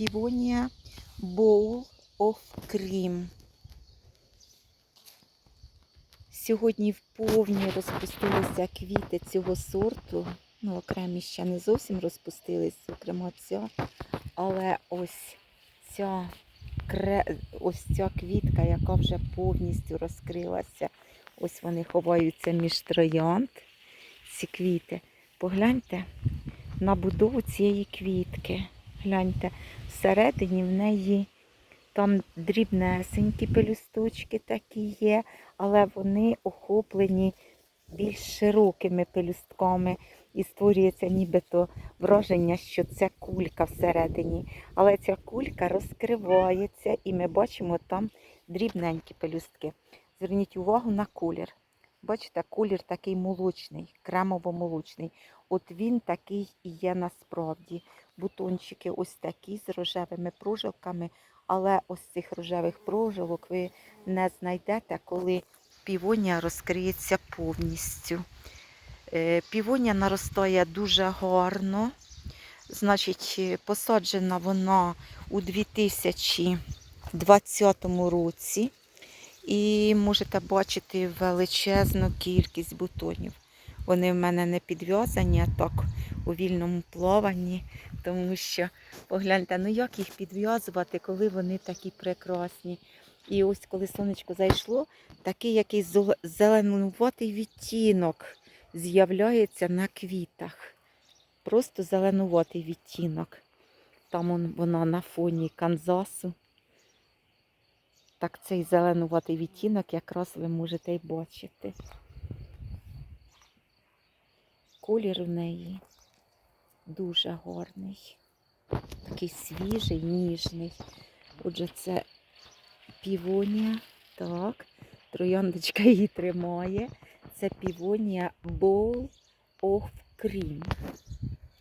півонія Bowl of Cream. Сьогодні вповні розпустилися квіти цього сорту. Ну, окремі ще не зовсім розпустились, зокрема ця. Але ось ця, ось ця квітка, яка вже повністю розкрилася. Ось вони ховаються між троянд, ці квіти. Погляньте на будову цієї квітки. Гляньте, всередині в неї там дрібнесенькі пелюсточки такі є, але вони охоплені більш широкими пелюстками і створюється нібито враження, що це кулька всередині. Але ця кулька розкривається, і ми бачимо там дрібненькі пелюстки. Зверніть увагу на колір. Бачите, колір такий молочний, кремово-молочний. От він такий і є насправді. Бутончики ось такі з рожевими прожилками, але ось цих рожевих прожилок ви не знайдете, коли півонія розкриється повністю. Е, Півонія наростає дуже гарно. Значить, е, посаджена вона у 2020 році. І можете бачити величезну кількість бутонів. Вони в мене не підв'язані, а так у вільному плаванні, тому що погляньте, ну як їх підв'язувати, коли вони такі прекрасні. І ось коли сонечко зайшло, такий якийсь зеленуватий відтінок з'являється на квітах. Просто зеленуватий відтінок. Там вона на фоні Канзасу. Так цей зеленуватий відтінок якраз ви можете й бачити. Колір в неї дуже гарний, такий свіжий, ніжний. Отже, це півонія, так, трояндочка її тримає. Це півонія Bowl of Cream.